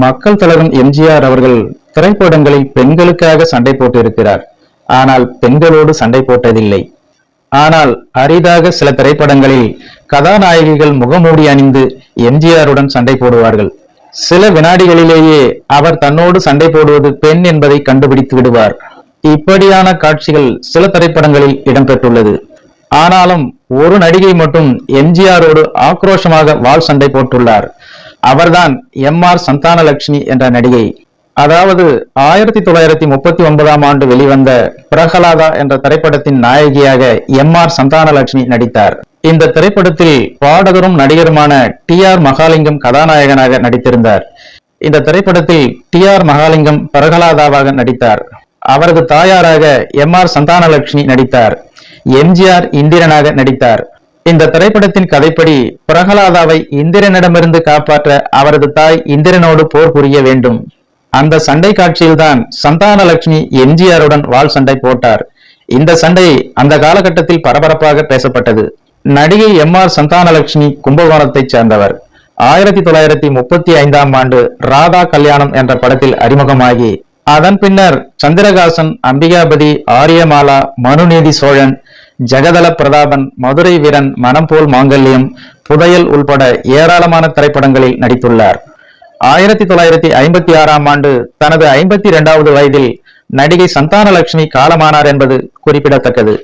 மக்கள் தலைவன் எம்ஜிஆர் அவர்கள் திரைப்படங்களில் பெண்களுக்காக சண்டை போட்டிருக்கிறார். ஆனால் பெண்களோடு சண்டை போட்டதில்லை. ஆனால் அரிதாக சில திரைப்படங்களில் கதாநாயகிகள் முகமூடி அணிந்து எம்ஜிஆருடன் சண்டை போடுவார்கள். சில வினாடிகளிலேயே அவர் தன்னோடு சண்டை போடுவது பெண் என்பதை கண்டுபிடித்து விடுவார். இப்படியான காட்சிகள் சில திரைப்படங்களில் இடம்பெற்றுள்ளது. ஆனாலும் ஒரு நடிகை மட்டும் எம்ஜிஆரோடு ஆக்ரோஷமாக வாள் சண்டை போட்டுள்ளார். அவர்தான் எம் ஆர் சந்தானலட்சுமி என்ற நடிகை. அதாவது ஆயிரத்தி தொள்ளாயிரத்தி முப்பத்தி ஒன்பதாம் ஆண்டு வெளிவந்த பிரகலாதா என்ற திரைப்படத்தின் நாயகியாக எம் ஆர் சந்தானலட்சுமி நடித்தார். இந்த திரைப்படத்தில் பாடகரும் நடிகருமான டி ஆர் மகாலிங்கம் கதாநாயகனாக நடித்திருந்தார். இந்த திரைப்படத்தில் டி ஆர் மகாலிங்கம் பிரகலாதாவாக நடித்தார். அவரது தாயாராக எம் ஆர் சந்தானலட்சுமி நடித்தார். எம்ஜிஆர் இந்திரனாக நடித்தார். இந்த திரைப்படத்தின் கதைப்படி பிரகலாதாவை இந்திரனிடமிருந்து காப்பாற்ற அவரது தாய் இந்திரனோடு போர் புரிய வேண்டும். அந்த சண்டை காட்சியில்தான் சந்தானலட்சுமி எம்ஜிஆருடன் வால் சண்டை போட்டார். இந்த சண்டை அந்த காலகட்டத்தில் பரபரப்பாக பேசப்பட்டது. நடிகை எம் ஆர் சந்தானலட்சுமி கும்பகோணத்தைச் சேர்ந்தவர். ஆயிரத்தி தொள்ளாயிரத்தி முப்பத்தி ஐந்தாம் ஆண்டு ராதா கல்யாணம் என்ற படத்தில் அறிமுகமாகி அதன் பின்னர் சந்திரகாசன் அம்பிகாபதி ஆரியமாலா மனுநீதி சோழன் ஜெகதல பிரதாபன் மதுரை வீரன் மனம் போல் மாங்கல்யம் புதையல் உள்பட ஏராளமான திரைப்படங்களில் நடித்துள்ளார். ஆயிரத்தி தொள்ளாயிரத்தி ஐம்பத்தி ஆறாம் ஆண்டு தனது ஐம்பத்தி இரண்டாவது வயதில் நடிகை சந்தானலட்சுமி காலமானார் என்பது குறிப்பிடத்தக்கது.